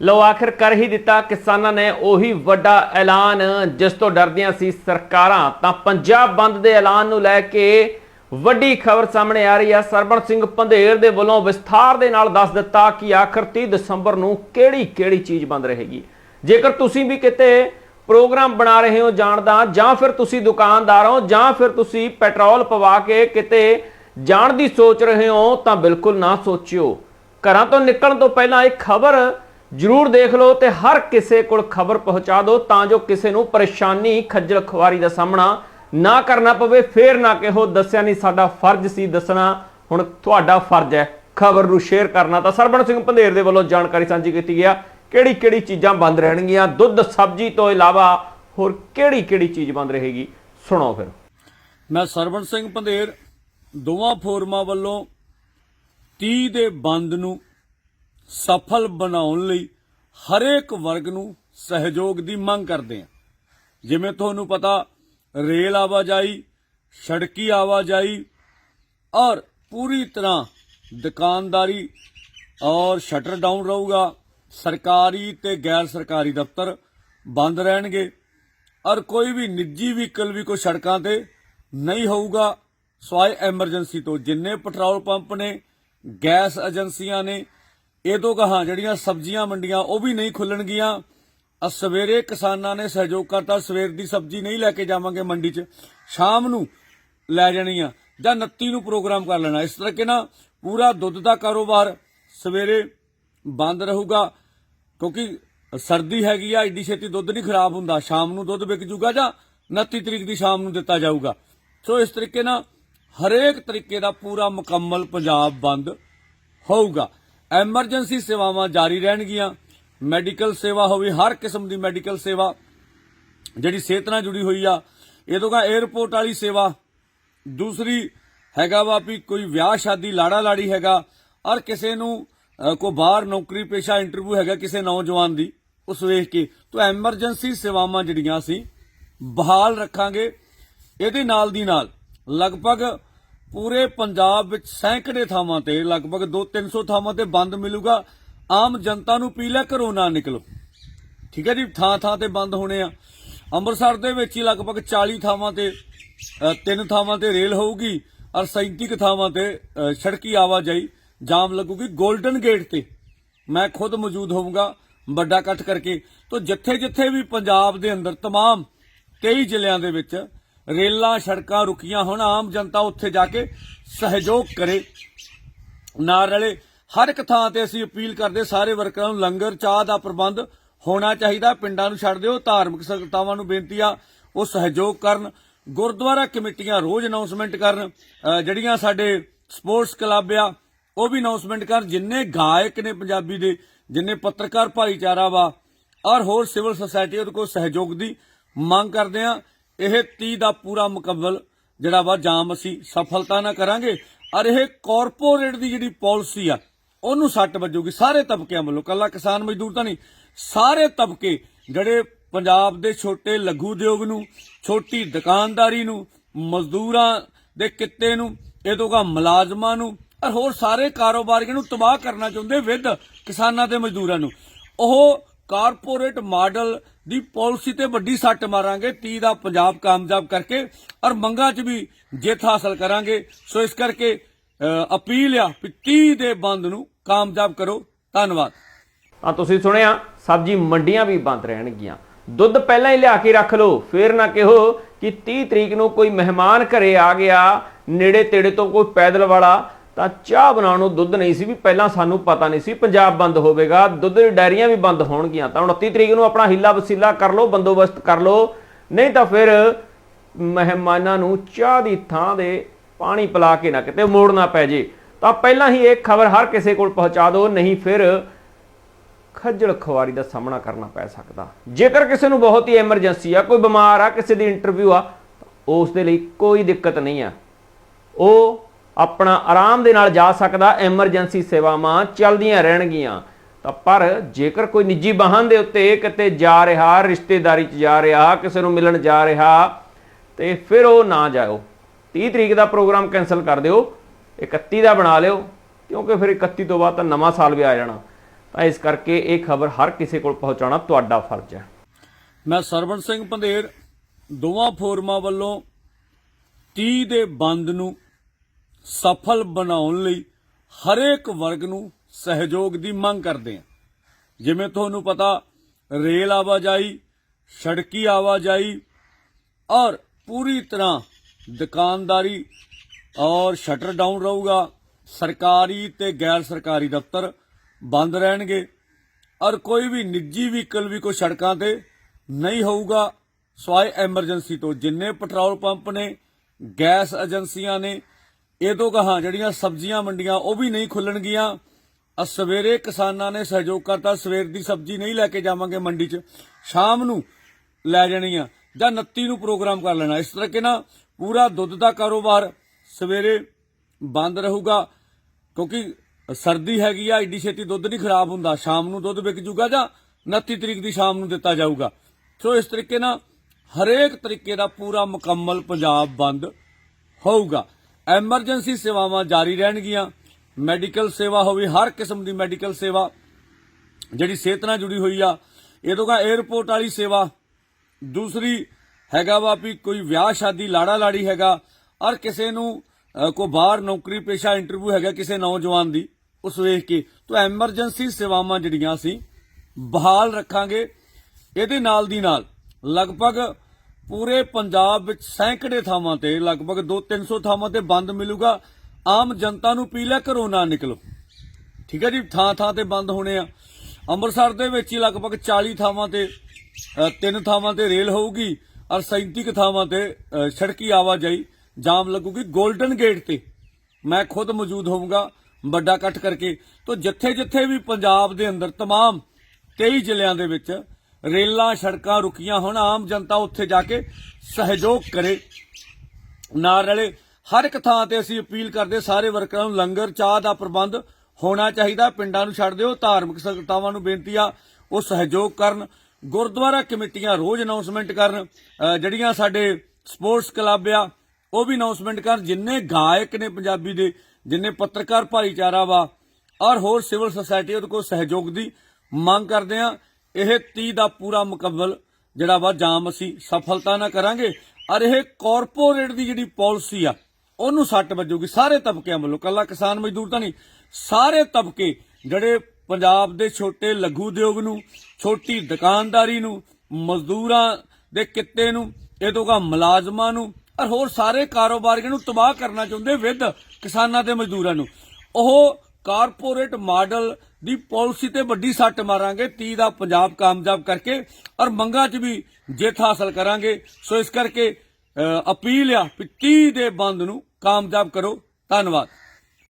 ਲੋ ਆਖਿਰ ਕਰ ਹੀ ਦਿੱਤਾ ਕਿਸਾਨਾਂ ਨੇ ਉਹੀ ਵੱਡਾ ਐਲਾਨ, ਜਿਸ ਤੋਂ ਡਰਦੀਆਂ ਸੀ ਸਰਕਾਰਾਂ। ਤਾਂ ਪੰਜਾਬ ਬੰਦ ਦੇ ਐਲਾਨ ਨੂੰ ਲੈ ਕੇ ਵੱਡੀ ਖਬਰ ਸਾਹਮਣੇ ਆ ਰਹੀ ਹੈ ਸਰਬਣ ਸਿੰਘ ਪੰਧੇਰ ਦੇ ਵੱਲੋਂ ਵਿਸਥਾਰ ਦੇ ਨਾਲ ਦੱਸ ਦਿੱਤਾ ਕਿ ਆਖਰ 30 ਦਸੰਬਰ ਨੂੰ ਕਿਹੜੀ ਕਿਹੜੀ ਚੀਜ਼ ਬੰਦ ਰਹੇਗੀ। ਜੇਕਰ ਤੁਸੀਂ ਵੀ ਕਿਤੇ ਪ੍ਰੋਗਰਾਮ ਬਣਾ ਰਹੇ ਹੋ ਜਾਣ ਦਾ ਜਾਂ ਫਿਰ ਤੁਸੀਂ ਦੁਕਾਨਦਾਰ ਹੋ, ਜਾਂ ਫਿਰ ਤੁਸੀਂ ਪੈਟਰੋਲ ਪਵਾ ਕੇ ਕਿਤੇ ਜਾਣ ਦੀ ਸੋਚ ਰਹੇ ਹੋ, ਤਾਂ ਬਿਲਕੁਲ ਨਾ ਸੋਚਿਓ। ਘਰਾਂ ਤੋਂ ਨਿਕਲਣ ਤੋਂ ਪਹਿਲਾਂ ਇਹ ਖਬਰ ਜਰੂਰ ਦੇਖ ਲਓ ਤੇ ਹਰ ਕਿਸੇ ਕੋਲ ਖਬਰ ਪਹੁੰਚਾ ਦਿਓ ਤਾਂ ਜੋ ਕਿਸੇ ਨੂੰ ਪਰੇਸ਼ਾਨੀ, ਖੱਜਲ ਖੁਆਰੀ ਦਾ ਸਾਹਮਣਾ ਨਾ ਕਰਨਾ ਪਵੇ। ਫੇਰ ਨਾ ਕਿਹੋ, ਦੱਸਿਆ ਨਹੀਂ ਸਾਡਾ ਫਰਜ਼ ਸੀ ਦੱਸਣਾ, ਹੁਣ ਤੁਹਾਡਾ ਫਰਜ਼ ਹੈ। ਖਬਰ ਨੂੰ ਸ਼ੇਅਰ ਕਰਨਾ ਤਾਂ ਸਰਬਣ ਸਿੰਘ ਪੰਧੇਰ ਦੇ ਵੱਲੋਂ ਜਾਣਕਾਰੀ ਸਾਂਝੀ ਕੀਤੀ ਗਿਆ। ਕਿਹੜੀ ਕਿਹੜੀ ਚੀਜ਼ਾਂ ਬੰਦ ਰਹਿਣਗੀਆਂ? ਦੁੱਧ, ਸਬਜ਼ੀ ਤੋਂ ਇਲਾਵਾ ਹੋਰ ਕਿਹੜੀ ਕਿਹੜੀ ਚੀਜ਼ ਬੰਦ ਰਹੇਗੀ? ਸੁਣੋ ਫਿਰ। ਮੈਂ ਸਰਬਣ ਸਿੰਘ ਪੰਧੇਰ ਦੋਵਾਂ ਫੋਰਮਾਂ ਵੱਲੋਂ 30 ਦੇ ਬੰਦ ਨੂੰ ਸਫਲ ਬਣਾਉਣ ਲਈ ਹਰੇਕ ਵਰਗ ਨੂੰ ਸਹਿਯੋਗ ਦੀ ਮੰਗ ਕਰਦੇ ਹਾਂ। ਜਿਵੇਂ ਤੁਹਾਨੂੰ ਪਤਾ, ਰੇਲ ਆਵਾਜਾਈ, ਸੜਕੀ ਆਵਾਜਾਈ ਔਰ ਪੂਰੀ ਤਰ੍ਹਾਂ ਦੁਕਾਨਦਾਰੀ ਔਰ ਸ਼ਟਰ ਡਾਊਨ ਰਹੂਗਾ। ਸਰਕਾਰੀ ਤੇ ਗੈਰ ਸਰਕਾਰੀ ਦਫ਼ਤਰ ਬੰਦ ਰਹਿਣਗੇ ਔਰ ਕੋਈ ਵੀ ਨਿੱਜੀ ਵਹੀਕਲ ਵੀ ਕੋਈ ਸੜਕਾਂ ਤੇ ਨਹੀਂ ਹੋਊਗਾ। ਸਵਾਏ ਐਮਰਜੈਂਸੀ ਤੋਂ ਜਿੰਨੇ ਪੈਟਰੋਲ ਪੰਪ ਨੇ, ਗੈਸ ਏਜੰਸੀਆਂ ਨੇ ਇਹ ਤੋਂ ਕਹਾ, ਜਿਹੜੀਆਂ ਸਬਜ਼ੀਆਂ ਮੰਡੀਆਂ ਉਹ ਵੀ ਨਹੀਂ ਖੁੱਲਣਗੀਆਂ। ਆ ਸਵੇਰੇ ਕਿਸਾਨਾਂ ਨੇ ਸਹਿਯੋਗ ਕਰਤਾ, ਸਵੇਰ ਦੀ ਸਬਜ਼ੀ ਨਹੀਂ ਲੈ ਕੇ ਜਾਵਾਂਗੇ ਮੰਡੀ 'ਚ, ਸ਼ਾਮ ਨੂੰ ਲੈ ਜਾਣੀ ਆ, ਜਾਂ 29 ਨੂੰ ਪ੍ਰੋਗਰਾਮ ਕਰ ਲੈਣਾ। ਇਸ ਤਰ੍ਹਾਂ ਕਿ ਨਾ, ਪੂਰਾ ਦੁੱਧ ਦਾ ਕਾਰੋਬਾਰ ਸਵੇਰੇ ਬੰਦ ਰਹੂਗਾ, ਕਿਉਂਕਿ ਸਰਦੀ ਹੈਗੀ ਆ, ਏਡੀ ਛੇਤੀ ਦੁੱਧ ਨਹੀਂ ਖਰਾਬ ਹੁੰਦਾ। ਸ਼ਾਮ ਨੂੰ ਦੁੱਧ ਵਿਕ ਜੂਗਾ ਜਾਂ 29 ਤਰੀਕ ਦੀ ਸ਼ਾਮ ਨੂੰ ਦਿੱਤਾ ਜਾਊਗਾ। ਸੋ ਇਸ ਤਰੀਕੇ ਨਾਲ ਹਰੇਕ ਤਰੀਕੇ ਦਾ ਪੂਰਾ ਮੁਕੰਮਲ ਪੰਜਾਬ ਬੰਦ ਹੋਊਗਾ। ਐਮਰਜੈਂਸੀ ਸੇਵਾਵਾਂ ਜਾਰੀ ਰਹਿਣਗੀਆਂ। ਮੈਡੀਕਲ ਸੇਵਾ ਹੋਵੇ ਹਰ ਕਿਸਮ ਦੀ ਮੈਡੀਕਲ ਸੇਵਾ ਜਿਹੜੀ ਸਿਹਤ ਨਾਲ ਜੁੜੀ ਹੋਈ ਆ। ਇਹ ਤੋਂ ਕਾ 에어ਪੋਰਟ ਵਾਲੀ ਸੇਵਾ। ਦੂਸਰੀ ਹੈਗਾ ਵਾ ਵੀ ਕੋਈ ਵਿਆਹ ਸ਼ਾਦੀ ਲਾੜਾ ਲਾੜੀ ਹੈਗਾ। ਔਰ ਕਿਸੇ ਨੂੰ ਅ, ਕੋਈ ਬਾਹਰ ਨੌਕਰੀ ਪੇਸ਼ਾ ਇੰਟਰਵਿਊ ਹੈਗਾ ਕਿਸੇ ਨੌਜਵਾਨ ਦੀ ਉਸ ਵੇਖ ਕੇ। ਤਾਂ ਐਮਰਜੈਂਸੀ ਸੇਵਾਵਾਂ ਜਿਹੜੀਆਂ ਸੀ ਬਹਾਲ ਰੱਖਾਂਗੇ ਇਹਦੇ ਨਾਲ ਦੀ ਨਾਲ। ਲਗਭਗ ਪੂਰੇ ਪੰਜਾਬ ਵਿੱਚ ਸੈਂਕੜੇ ਥਾਵਾਂ ਤੇ, ਲਗਭਗ 2-300 ਥਾਵਾਂ ਤੇ ਬੰਦ ਮਿਲੂਗਾ। ਆਮ ਜਨਤਾ ਨੂੰ ਪੀ ਲੈ ਘਰੋਂ ਨਾ ਨਿਕਲੋ। ਠੀਕ ਹੈ ਜੀ ਥਾਂ ਥਾਂ ਤੇ ਬੰਦ ਹੋਣੇ ਆ। ਅੰਮ੍ਰਿਤਸਰ ਦੇ ਵਿੱਚ ਹੀ ਲਗਭਗ 40 ਥਾਵਾਂ ਤੇ ਤਿੰਨ ਥਾਵਾਂ ਤੇ ਰੇਲ ਹੋਊਗੀ ਔਰ 37 ਥਾਵਾਂ ਤੇ ਸੜਕੀ ਆਵਾਜਾਈ ਜਾਮ ਲੱਗੂਗੀ 골ਡਨ ਗੇਟ ਤੇ। ਮੈਂ ਖੁਦ ਮੌਜੂਦ ਹੋਊਂਗਾ ਵੱਡਾ ਇਕੱਠ ਕਰਕੇ। ਤੋਂ ਜਿੱਥੇ ਜਿੱਥੇ ਵੀ ਪੰਜਾਬ ਦੇ ਅੰਦਰ ਤਮਾਮ 23 ਜ਼ਿਲ੍ਹਿਆਂ ਦੇ ਵਿੱਚ ਰੇਲਾਂ ਸੜਕਾਂ ਰੁਕੀਆਂ ਹੁਣ, ਆਮ ਜਨਤਾ ਉੱਥੇ ਜਾ ਕੇ ਸਹਿਯੋਗ ਕਰੇ। ਨਾਲ ਰਲੇ, ਹਰ ਇੱਕ ਥਾਂ ਤੇ ਅਸੀਂ ਅਪੀਲ ਕਰਦੇ, ਸਾਰੇ ਵਰਕਰਾਂ ਨੂੰ ਲੰਗਰ, ਚਾਹ ਦਾ ਪ੍ਰਬੰਧ ਹੋਣਾ ਚਾਹੀਦਾ, ਪਿੰਡਾਂ ਨੂੰ ਛੱਡ ਦਿਓ, ਧਾਰਮਿਕ ਸੰਸਥਾਵਾਂ ਨੂੰ ਬੇਨਤੀ ਆ, ਉਹ ਸਹਿਯੋਗ ਕਰਨ। ਗੁਰਦੁਆਰਾ ਕਮੇਟੀਆਂ ਰੋਜ਼ ਅਨਾਉਂਸਮੈਂਟ ਕਰਨ ਜਿਹੜੀਆਂ ਸਾਡੇ ਸਪੋਰਟਸ ਕਲੱਬ ਆ, ਉਹ ਵੀ ਅਨਾਉਂਸਮੈਂਟ ਕਰਨ। ਜਿੰਨੇ ਗਾਇਕ ਨੇ ਪੰਜਾਬੀ ਦੇ, ਜਿੰਨੇ ਪੱਤਰਕਾਰ ਭਾਈਚਾਰਾ ਵਾ, ਔਰ ਹੋਰ ਸਿਵਲ ਸੁਸਾਇਟੀ ਉਹਦੇ ਕੋਲ ਸਹਿਯੋਗ ਦੀ ਮੰਗ ਕਰਦੇ ਆ। ਇਹ 30 ਦਾ ਪੂਰਾ ਮੁਕੰਮਲ, ਜਿਹੜਾ ਵਾ ਜਾਮ ਅਸੀਂ ਸਫਲਤਾ ਨਾਲ ਕਰਾਂਗੇ। ਔਰ ਇਹ ਕਾਰਪੋਰੇਟ ਦੀ ਜਿਹੜੀ ਪਾਲਿਸੀ ਆ, ਉਹਨੂੰ ਸੱਟ ਵੱਜੂਗੀ ਸਾਰੇ ਤਬਕਿਆਂ ਵੱਲੋਂ। ਕੱਲਾ ਕਿਸਾਨ ਮਜ਼ਦੂਰ ਤਾਂ ਨਹੀਂ, ਸਾਰੇ ਤਬਕੇ, ਜਿਹੜੇ ਪੰਜਾਬ ਦੇ ਛੋਟੇ ਲਘੂ ਉਦਯੋਗ ਨੂੰ, ਛੋਟੀ ਦੁਕਾਨਦਾਰੀ ਨੂੰ, ਮਜ਼ਦੂਰਾਂ ਦੇ ਕਿੱਤੇ ਨੂੰ, ਇਹ ਤੋਂ ਕਾ ਮੁਲਾਜ਼ਮਾਂ ਨੂੰ, ਔਰ ਹੋਰ ਸਾਰੇ ਕਾਰੋਬਾਰੀਆਂ ਨੂੰ ਤਬਾਹ ਕਰਨਾ ਚਾਹੁੰਦੇ ਵਿਦ ਕਿਸਾਨਾਂ ਤੇ ਮਜ਼ਦੂਰਾਂ ਨੂੰ। ਉਹ ਕਾਰਪੋਰੇਟ ਮਾਡਲ ਦੀ ਪਾਲਿਸੀ ਤੇ ਵੱਡੀ ਸੱਟ ਮਾਰਾਂਗੇ 30 ਦਾ ਪੰਜਾਬ ਕਾਮਯਾਬ ਕਰਕੇ ਔਰ ਮੰਗਾਂ 'ਚ ਵੀ ਜਿੱਤ ਹਾਸਲ ਕਰਾਂਗੇ। ਸੋ ਇਸ ਕਰਕੇ ਅਪੀਲ ਆ ਵੀ 30 ਦੇ ਬੰਦ ਨੂੰ ਕਾਮਯਾਬ ਕਰੋ। ਧੰਨਵਾਦ। ਆ ਤੁਸੀਂ ਸੁਣਿਆ, ਸਬਜ਼ੀ ਮੰਡੀਆਂ ਵੀ ਬੰਦ ਰਹਿਣਗੀਆਂ। ਦੁੱਧ ਪਹਿਲਾਂ ਹੀ ਲਿਆ ਕੇ ਰੱਖ ਲਓ, ਫੇਰ ਨਾ ਕਿਹੋ ਕਿ 30 ਤਰੀਕ ਨੂੰ ਕੋਈ ਮਹਿਮਾਨ ਘਰੇ ਆ ਗਿਆ, ਨੇੜੇ ਤੇੜੇ ਤੋਂ ਕੋਈ ਪੈਦਲ ਵਾਲਾ ਤਾਂ ਚਾਹ ਬਣਾਉਣ ਨੂੰ ਦੁੱਧ ਨਹੀਂ ਸੀ ਵੀ ਪਹਿਲਾਂ ਸਾਨੂੰ ਪਤਾ ਨਹੀਂ ਸੀ ਪੰਜਾਬ ਬੰਦ ਹੋਵੇਗਾ, ਦੁੱਧ ਦੀ ਡੈਰੀਆਂ ਵੀ ਬੰਦ ਹੋਣਗੀਆਂ। ਤਾਂ 29 ਤਰੀਕ ਨੂੰ ਆਪਣਾ ਹਿੱਲਾ ਵਸੀਲਾ ਕਰ ਲਓ, ਬੰਦੋਬਸਤ ਕਰ ਲਓ। ਨਹੀਂ ਤਾਂ ਫਿਰ ਮਹਿਮਾਨਾਂ ਨੂੰ ਚਾਹ ਦੀ ਥਾਂ ਦੇ ਪਾਣੀ ਪਿਲਾ ਕੇ ਨਾ ਕਿਤੇ ਮੋੜਨਾ ਪੈ ਜੇ। ਤਾਂ ਪਹਿਲਾਂ ਹੀ ਇਹ ਖਬਰ ਹਰ ਕਿਸੇ ਕੋਲ ਪਹੁੰਚਾ ਦਿਓ, ਨਹੀਂ ਫਿਰ ਖੱਜਲ ਖੁਆਰੀ ਦਾ ਸਾਹਮਣਾ ਕਰਨਾ ਪੈ ਸਕਦਾ। ਜੇਕਰ ਕਿਸੇ ਨੂੰ ਬਹੁਤ ਹੀ ਐਮਰਜੈਂਸੀ ਆ, ਕੋਈ ਬਿਮਾਰ ਆ, ਕਿਸੇ ਦੀ ਇੰਟਰਵਿਊ ਆ, ਤਾਂ ਉਸ ਦੇ ਲਈ ਕੋਈ ਦਿੱਕਤ ਨਹੀਂ ਆ। ਉਹ ਆਪਣਾ ਆਰਾਮ ਦੇ ਨਾਲ ਜਾ ਸਕਦਾ ਐਮਰਜੈਂਸੀ ਸੇਵਾਵਾਂ ਚੱਲਦੀਆਂ ਰਹਿਣਗੀਆਂ। ਤਾਂ ਪਰ ਜੇਕਰ ਕੋਈ ਨਿੱਜੀ ਵਾਹਨ ਦੇ ਉੱਤੇ ਕਿਤੇ ਜਾ ਰਿਹਾ, ਰਿਸ਼ਤੇਦਾਰੀ 'ਚ ਜਾ ਰਿਹਾ, ਕਿਸੇ ਨੂੰ ਮਿਲਣ ਜਾ ਰਿਹਾ, ਤੇ ਫਿਰ ਉਹ ਨਾ ਜਾਓ 30 ਤਰੀਕ ਦਾ ਪ੍ਰੋਗਰਾਮ ਕੈਨਸਲ ਕਰ ਦਿਓ 31 ਦਾ ਬਣਾ ਲਿਓ, ਕਿਉਂਕਿ ਫਿਰ 31 ਤੋਂ ਬਾਅਦ ਤਾਂ ਨਵਾਂ ਸਾਲ ਵੀ ਆ ਜਾਣਾ। ਤਾਂ ਇਸ ਕਰਕੇ ਇਹ ਖਬਰ ਹਰ ਕਿਸੇ ਕੋਲ ਪਹੁੰਚਾਉਣਾ ਤੁਹਾਡਾ ਫਰਜ਼ ਹੈ। ਮੈਂ ਸਰਵਣ ਸਿੰਘ ਪੰਧੇਰ, ਦੋਵਾਂ ਫੋਰਮਾਂ ਵੱਲੋਂ 30 ਦੇ ਬੰਦ ਨੂੰ ਸਫਲ ਬਣਾਉਣ ਲਈ ਹਰੇਕ ਵਰਗ ਨੂੰ ਸਹਿਯੋਗ ਦੀ ਮੰਗ ਕਰਦੇ ਹਾਂ। ਜਿਵੇਂ ਤੁਹਾਨੂੰ ਪਤਾ, ਰੇਲ ਆਵਾਜਾਈ, ਸੜਕੀ ਆਵਾਜਾਈ ਔਰ ਪੂਰੀ ਤਰ੍ਹਾਂ ਦੁਕਾਨਦਾਰੀ ਔਰ ਸ਼ਟਰ ਡਾਊਨ ਰਹੂਗਾ। ਸਰਕਾਰੀ ਤੇ ਗੈਰ ਸਰਕਾਰੀ ਦਫ਼ਤਰ ਬੰਦ ਰਹਿਣਗੇ ਔਰ ਕੋਈ ਵੀ ਨਿੱਜੀ ਵਹੀਕਲ ਵੀ ਕੋਈ ਸੜਕਾਂ ਤੇ ਨਹੀਂ ਹੋਊਗਾ। ਸਵਾਏ ਐਮਰਜੈਂਸੀ ਤੋਂ ਜਿੰਨੇ ਪੈਟਰੋਲ ਪੰਪ ਨੇ, ਗੈਸ ਏਜੰਸੀਆਂ ਨੇ ਇਹ ਤੋਂ ਕਹਾ, ਜਿਹੜੀਆਂ ਸਬਜ਼ੀਆਂ ਮੰਡੀਆਂ ਉਹ ਵੀ ਨਹੀਂ ਖੁੱਲਣਗੀਆਂ। ਆ ਸਵੇਰੇ ਕਿਸਾਨਾਂ ਨੇ ਸਹਿਯੋਗ ਕਰਤਾ, ਸਵੇਰ ਦੀ ਸਬਜ਼ੀ ਨਹੀਂ ਲੈ ਕੇ ਜਾਵਾਂਗੇ ਮੰਡੀ 'ਚ, ਸ਼ਾਮ ਨੂੰ ਲੈ ਜਾਣੀ ਆ, ਜਾਂ 29 ਨੂੰ ਪ੍ਰੋਗਰਾਮ ਕਰ ਲੈਣਾ। ਇਸ ਤਰ੍ਹਾਂ ਕਿ ਨਾ, ਪੂਰਾ ਦੁੱਧ ਦਾ ਕਾਰੋਬਾਰ ਸਵੇਰੇ ਬੰਦ ਰਹੂਗਾ, ਕਿਉਂਕਿ ਸਰਦੀ ਹੈਗੀ ਆ, ਏਡੀ ਛੇਤੀ ਦੁੱਧ ਨਹੀਂ ਖਰਾਬ ਹੁੰਦਾ। ਸ਼ਾਮ ਨੂੰ ਦੁੱਧ ਵਿਕ ਜੂਗਾ ਜਾਂ 29 ਤਰੀਕ ਦੀ ਸ਼ਾਮ ਨੂੰ ਦਿੱਤਾ ਜਾਊਗਾ। ਸੋ ਇਸ ਤਰੀਕੇ ਨਾਲ ਹਰੇਕ ਤਰੀਕੇ ਦਾ ਪੂਰਾ ਮੁਕੰਮਲ ਪੰਜਾਬ ਬੰਦ ਹੋਊਗਾ। ਐਮਰਜੈਂਸੀ ਸੇਵਾਵਾਂ ਜਾਰੀ ਰਹਿਣਗੀਆਂ। ਮੈਡੀਕਲ ਸੇਵਾ ਹੋਵੇ ਹਰ ਕਿਸਮ ਦੀ ਮੈਡੀਕਲ ਸੇਵਾ ਜਿਹੜੀ ਸਿਹਤ ਨਾਲ ਜੁੜੀ ਹੋਈ ਆ। ਇਹ ਤੋਂ ਕਾ 에어ਪੋਰਟ ਵਾਲੀ ਸੇਵਾ। ਦੂਸਰੀ ਹੈਗਾ ਵਾ ਵੀ ਕੋਈ ਵਿਆਹ ਸ਼ਾਦੀ ਲਾੜਾ ਲਾੜੀ ਹੈਗਾ। ਔਰ ਕਿਸੇ ਨੂੰ ਅ, ਕੋਈ ਬਾਹਰ ਨੌਕਰੀ ਪੇਸ਼ਾ ਇੰਟਰਵਿਊ ਹੈਗਾ ਕਿਸੇ ਨੌਜਵਾਨ ਦੀ ਉਸ ਵੇਖ ਕੇ। ਤਾਂ ਐਮਰਜੈਂਸੀ ਸੇਵਾਵਾਂ ਜਿਹੜੀਆਂ ਅਸੀਂ ਬਹਾਲ ਰੱਖਾਂਗੇ। ਇਹਦੇ ਨਾਲ ਦੀ ਨਾਲ ਲਗਭਗ ਪੂਰੇ ਪੰਜਾਬ ਵਿੱਚ ਸੈਂਕੜੇ ਥਾਵਾਂ ਤੇ, ਲਗਭਗ 2-300 ਥਾਵਾਂ ਤੇ ਬੰਦ ਮਿਲੂਗਾ। ਆਮ ਜਨਤਾ ਨੂੰ ਪੀਲਾ ਘਰੋਂ ਨਾ ਨਿਕਲੋ। ਠੀਕ ਹੈ ਜੀ ਥਾਂ ਥਾਂ ਤੇ ਬੰਦ ਹੋਣੇ ਆ। ਅੰਮ੍ਰਿਤਸਰ ਦੇ ਵਿੱਚ ਹੀ ਲਗਭਗ 40 ਥਾਵਾਂ ਤੇ ਤਿੰਨ ਥਾਵਾਂ ਤੇ ਰੇਲ ਹੋਊਗੀ ਔਰ 37 ਥਾਵਾਂ ਤੇ ਸੜਕੀ ਆਵਾਜਾਈ ਜਾਮ ਲੱਗੂਗੀ 골ਡਨ ਗੇਟ ਤੇ। ਮੈਂ ਖੁਦ ਮੌਜੂਦ ਹੋਊਗਾ ਵੱਡਾ ਇਕੱਠ ਕਰਕੇ। ਤੋਂ ਜਿੱਥੇ ਜਿੱਥੇ ਵੀ ਪੰਜਾਬ ਦੇ ਅੰਦਰ ਤਮਾਮ 23 ਜ਼ਿਲ੍ਹਿਆਂ ਦੇ ਵਿੱਚ ਰੇਲਾਂ, ਸੜਕਾਂ ਰੁਕੀਆਂ ਹੋਣ, ਆਮ ਜਨਤਾ ਉੱਥੇ ਜਾ ਕੇ ਸਹਿਯੋਗ ਕਰੇ। ਨਾਲ ਰਲੇ ਹਰ ਇੱਕ ਥਾਂ ਤੇ ਅਸੀਂ ਅਪੀਲ ਕਰਦੇ ਸਾਰੇ ਵਰਕਰਾਂ ਨੂੰ ਲੰਗਰ, ਚਾਹ ਦਾ ਪ੍ਰਬੰਧ ਹੋਣਾ ਚਾਹੀਦਾ। ਪਿੰਡਾਂ ਨੂੰ ਛੱਡ ਦਿਓ, ਧਾਰਮਿਕ ਸੰਗਤਾਵਾਂ ਨੂੰ ਬੇਨਤੀ ਆ, ਉਹ ਸਹਿਯੋਗ ਕਰਨ। ਗੁਰਦੁਆਰਾ ਕਮੇਟੀਆਂ ਰੋਜ਼ ਅਨਾਉਂਸਮੈਂਟ ਕਰਨ। ਜਿਹੜੀਆਂ ਸਾਡੇ ਸਪੋਰਟਸ ਕਲੱਬ ਆ, ਉਹ ਵੀ ਅਨਾਉਂਸਮੈਂਟ ਕਰਨ। ਜਿੰਨੇ ਗਾਇਕ ਨੇ ਪੰਜਾਬੀ ਦੇ, ਜਿੰਨੇ ਪੱਤਰਕਾਰ ਭਾਈਚਾਰਾ ਵਾ, ਔਰ ਹੋਰ ਸਿਵਲ ਸੁਸਾਇਟੀ ਉਹਦੇ ਕੋਲ ਸਹਿਯੋਗ ਦੀ ਮੰਗ ਕਰਦੇ ਆ। ਇਹ 30 ਦਾ ਪੂਰਾ ਮੁਕੰਮਲ, ਜਿਹੜਾ ਵਾ ਜਾਮ ਅਸੀਂ ਸਫਲਤਾ ਨਾਲ ਕਰਾਂਗੇ। ਔਰ ਇਹ ਕਾਰਪੋਰੇਟ ਦੀ ਜਿਹੜੀ ਪਾਲਿਸੀ ਆ, ਉਹਨੂੰ ਸੱਟ ਵੱਜੂਗੀ। ਸਾਰੇ ਤਬਕਿਆਂ ਵੱਲੋਂ, ਕੱਲਾ ਕਿਸਾਨ ਮਜ਼ਦੂਰ ਤਾਂ ਨਹੀਂ, ਸਾਰੇ ਤਬਕੇ ਜਿਹੜੇ ਪੰਜਾਬ ਦੇ ਛੋਟੇ ਲਘੂ ਉਦਯੋਗ ਨੂੰ, ਛੋਟੀ ਦੁਕਾਨਦਾਰੀ ਨੂੰ, ਮਜ਼ਦੂਰਾਂ ਦੇ ਕਿੱਤੇ ਨੂੰ, ਇਹ ਤੋਂ ਕਾ ਮੁਲਾਜ਼ਮਾਂ ਨੂੰ, ਔਰ ਹੋਰ ਸਾਰੇ ਕਾਰੋਬਾਰੀਆਂ ਨੂੰ ਤਬਾਹ ਕਰਨਾ ਚਾਹੁੰਦੇ ਵਿਦ ਕਿਸਾਨਾਂ ਤੇ ਮਜ਼ਦੂਰਾਂ ਨੂੰ। ਉਹ ਕਾਰਪੋਰੇਟ ਮਾਡਲ ਦੀ ਪਾਲਿਸੀ ਤੇ ਵੱਡੀ ਸੱਟ ਮਾਰਾਂਗੇ 30 ਦਾ ਪੰਜਾਬ ਕਾਮਯਾਬ ਕਰਕੇ ਔਰ ਮੰਗਾਂ 'ਚ ਵੀ ਜਿੱਤ ਹਾਸਲ ਕਰਾਂਗੇ। ਸੋ ਇਸ ਕਰਕੇ ਅਪੀਲ ਆ ਕਿ 30 ਦੇ ਬੰਦ ਨੂੰ ਕਾਮਯਾਬ ਕਰੋ। ਧੰਨਵਾਦ।